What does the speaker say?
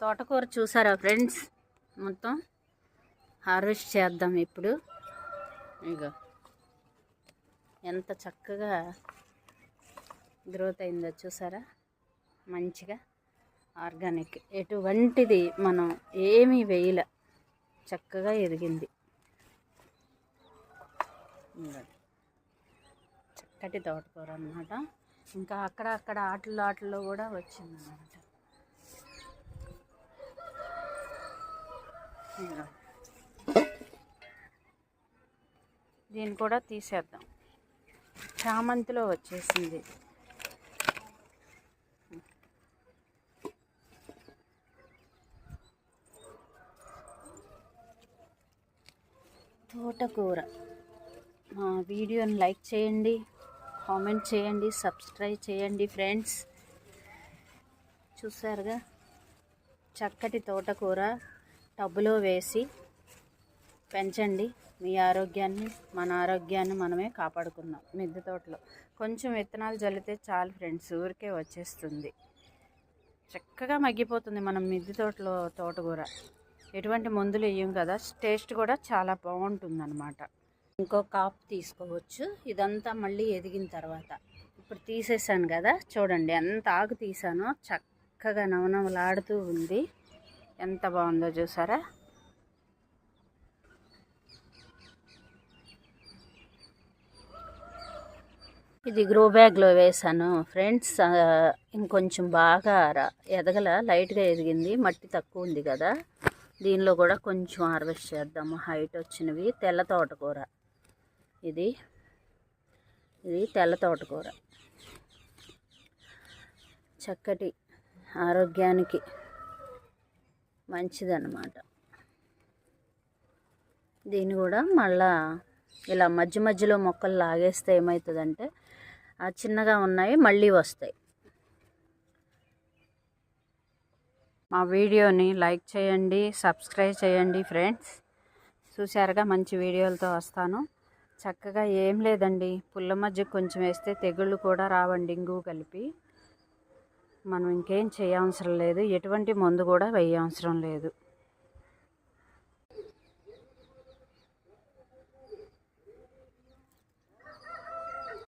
తోటకూర చూసారా ఫ్రెండ్స్? మొత్తం హార్వెస్ట్ చేద్దాం ఇప్పుడు. ఇగో. ఎంత చక్కగా గ్రోత్ అయిందో చూసారా? మంచిగా ఆర్గానిక్. ఎటువంటిది మనం ఏమీ వేయలే. చక్కగా ఎదిగింది. చక్కటి తోటకూర అన్నమాట. ఇంకా అక్కడ అక్కడ ఆటలు ఆటల్లో కూడా వచ్చిందన్నమాట అన్నమాట ఇదిగో. దీన్ని కూడా తీసేద్దాం. చామంతిలో వచ్చేసింది. తోటకూర. మా వీడియోని లైక్ చేయండి కామెంట్ చేయండి సబ్స్క్రైబ్ చేయండి ఫ్రెండ్స్. చూసారుగా? చక్కటి తోటకూర. టబ్బులో వేసి పెంచండి. మీ ఆరోగ్యాన్ని మన ఆరోగ్యాన్ని మనమే కాపాడుకుందాం మిద్దె తోటలో. కొంచెం విత్తనాలు జల్లితే చాలు ఫ్రెండ్స్ ఊరికే వచ్చేస్తుంది. చక్కగా మగ్గిపోతుంది మనం మిద్దె తోటలో తోటకూర ఎటువంటి మందులు వేయం కదా టేస్ట్ కూడా చాలా బాగుంటుంది అనమాట ఇంకో కాపు తీసుకోవచ్చు. ఇదంతా మళ్ళీ ఎదిగిన తర్వాత. ఇప్పుడు తీసేసాను కదా చూడండి ఎంత ఆకు తీసానో. చక్కగా నవనవలాడుతూ ఉంది. ఎంత బాగుందో చూసారా? ఇది గ్రో బ్యాగ్లో వేసాను ఫ్రెండ్స్ ఇంకొంచెం బాగా ఎదగల లైట్గా ఎదిగింది. మట్టి తక్కువ ఉంది కదా. దీనిలో కూడా కొంచెం హార్వెస్ట్ చేద్దాము. హైట్ వచ్చినవి. తెల్ల తోటకూర. ఇది. ఇది తెల్ల తోటకూర. చక్కటి ఆరోగ్యానికి మంచిదన్నమాట. దీన్ని కూడా మళ్ళా ఇలా మధ్య మధ్యలో మొక్కలు లాగేస్తే ఏమవుతుందంటే ఆ చిన్నగా ఉన్నాయి మళ్ళీ వస్తాయి. మా వీడియోని లైక్ చేయండి సబ్స్క్రైబ్ చేయండి ఫ్రెండ్స్. చూశారుగా మంచి వీడియోలతో వస్తాను. చక్కగా ఏం లేదండి. పుల్ల మధ్య కొంచెం వేస్తే తెగుళ్ళు కూడా రావండి ఇంగు కలిపి. మనం ఇంకేం చేయవసరం లేదు. ఎటువంటి మందు కూడా వేయవసరం లేదు.